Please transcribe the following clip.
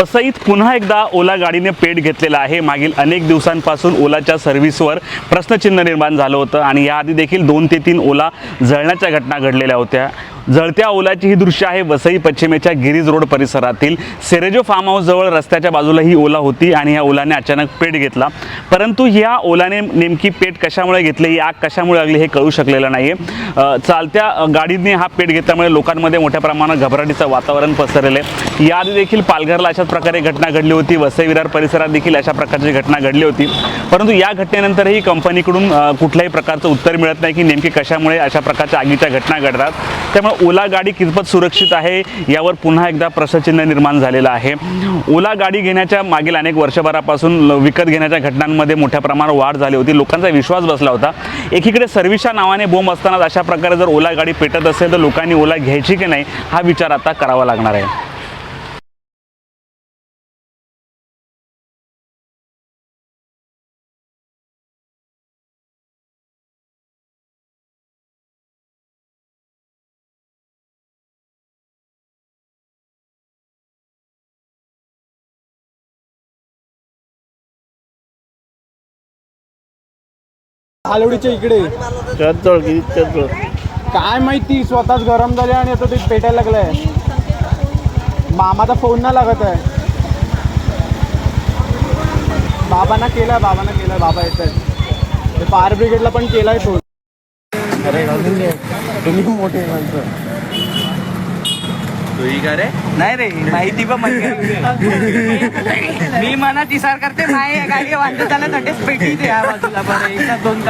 वसईत पुन्हा एकदा ओला गाडीने पेट घेतलेला आहे. मागील अनेक दिवसांपासून ओलाच्या सर्व्हिसवर प्रश्नचिन्ह निर्माण झालं होतं आणि याआधी देखील दोन ते तीन ओला जळण्याच्या घटना घडलेल्या होत्या. जळत्या ओलाची ही दृश्य आहे. वसई पश्चिमेच्या गिरीज रोड परिसरातील सेरेजो फार्म हाऊस जवळ रस्त्याच्या बाजूला ही ओला होती आणि या ओलाने अचानक पेट घेतला. परंतु या ओलाने नेमकी पेट कशामुळे घेतली? ही आग कशामुळे लागली हे कळू शकलेलं नाही आहे चालत्या गाडीने हा पेट घेतल्यामुळे लोकांमध्ये मोठ्या प्रमाणात घबराटीचं वातावरण पसरलेलं आहे याआधी देखील पालघरला अशाच प्रकारे घटना घडली होती. वसई विरार परिसरात देखील अशा प्रकारची घटना घडली होती. परंतु या घटनेनंतरही कंपनीकडून कुठल्याही प्रकारचं उत्तर मिळत नाही की नेमकी कशामुळे अशा प्रकारच्या आगीच्या घटना घडतात. त्यामुळे ओला गाडी कितपत सुरक्षित आहे यावर पुन्हा एकदा प्रश्नचिन्ह निर्माण झालेलं आहे. ओला गाडी घेण्याच्या मागील अनेक वर्षभरापासून विकत घेण्याच्या घटनांमध्ये मोठ्या प्रमाणावर वाढ झाली होती. लोकांचा विश्वास बसला होता. एकीकडे सर्विसच्या नावाने बोंब असतानाच अशा प्रकारे जर ओला गाडी पेटत असेल तर लोकांनी ओला घ्यायची की नाही हा विचार आता करावा लागणार आहे. आलवडीच्या इकडे. काय माहिती स्वतःच गरम झाले आणि आता ते पेटायला लागलंय. मामाचा फोन ना लागत आहे. बाबांना केलाय बाबांना केलाय बाबा येत आहेत. ते फायर ब्रिगेडला पण केलाय फोन. अरे तुम्ही खूप मोठे माणसं. नाही रे माहिती पण मी मनात विचार करते नाही गाडी वाटत त्याला तटेच पेटी दे या बाजूला. बरं एका दोन काम